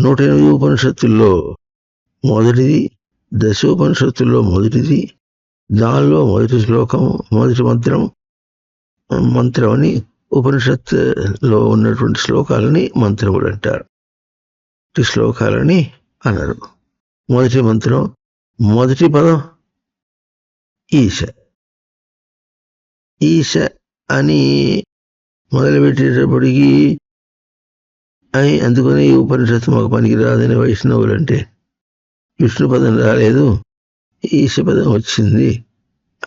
నూట ఎనిమిది ఉపనిషత్తుల్లో మొదటిది దశోపనిషత్తుల్లో మొదటిది దానిలో మొదటి శ్లోకం మొదటి మంత్రం మంత్రం అని ఉపనిషత్తులో ఉన్నటువంటి శ్లోకాలని మంత్రములు అంటారు. ఈ శ్లోకాలని అన్నారు మొదటి మంత్రం మొదటి పదం ఈశ. ఈశ అని మొదలుపెట్టేటప్పటికీ అందుకని ఈ ఉపనిషత్తు మాకు పనికి రాదని వైష్ణవులు అంటే విష్ణు పదం రాలేదు ఈశ పదం వచ్చింది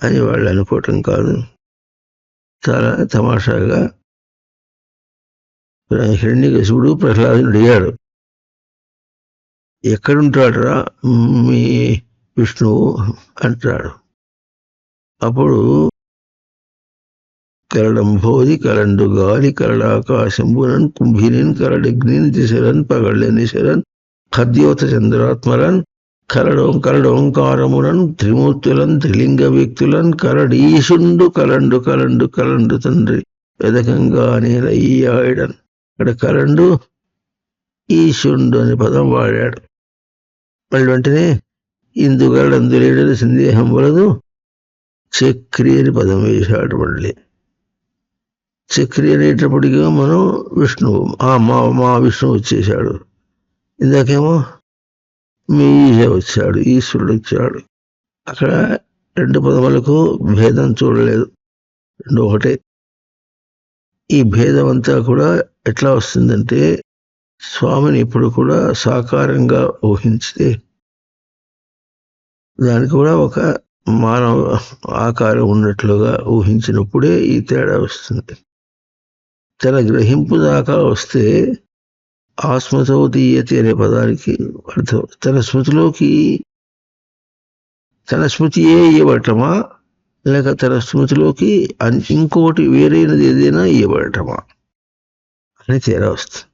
అని వాళ్ళు అనుకోవటం కాదు. చాలా తమాషాగా హిరణ్యకశిపుడు ప్రహ్లాదుని అడిగాడు. ఎక్కడుంటాడురా మీ విష్ణువు? అంటాడు. అప్పుడు కరడం కరడంబోధి కరండు గాలి కరడాకాశంబునన్ కుంభినిన్ కరడగ్నిన్ దిశరన్ పగళ్ళనిశరన్ ఖద్యోత చంద్రాత్మరన్ కరడం కరడోంకారమునన్ త్రిమూర్తులన్ త్రిలింగ వ్యక్తులన్ కరడీషుండు కలండు కలండు కలండు తండ్రి వెదకంగా నేనయ్యాడన్ ఇక్కడ కరండు ఈశుండు అనే పదం వాడాడు. మళ్ళీ వెంటనే ఇందుగలందులేడని సందేహం వలదు. చక్రి అని పదం వేశాడు మళ్ళీ. చక్రి అనేటప్పటికీ మనం విష్ణువు ఆ మా మా విష్ణువు వచ్చేసాడు ఇందాకేమో మీ ఈశ వచ్చాడు ఈశ్వరుడు వచ్చాడు. అక్కడ రెండు పదములకు భేదం చూడలేదు రెండు ఒకటే. ఈ భేదం అంతా కూడా ఎట్లా వస్తుందంటే స్వామిని ఇప్పుడు కూడా సాకారంగా ఊహించితే దానికి కూడా ఒక మానవ ఆకారం ఉన్నట్లుగా ఊహించినప్పుడే ఈ తేడా వస్తుంది. తన గ్రహింపు దాకా వస్తే ఆస్మతో దీయతి అనే పదానికి అర్థం. తన స్మృతిలోకి తన స్మృతియే ఇవ్వటమా? లేక తన స్మృతిలోకి ఇంకోటి వేరైనది ఏదైనా ఇవ్వటమా? అని తేడా వస్తుంది.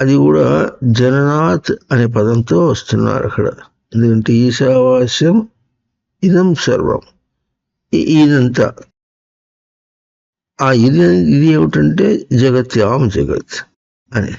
అది కూడా జననాథ్ అనే పదంతో వస్తున్నారు అక్కడ. ఎందుకంటే ఈశావాస్యం ఇదం సర్వం. ఈయనంతా ఇదంతా ఆ ఇది ఇది ఏమిటంటే జగత్యాం జగత్ అని.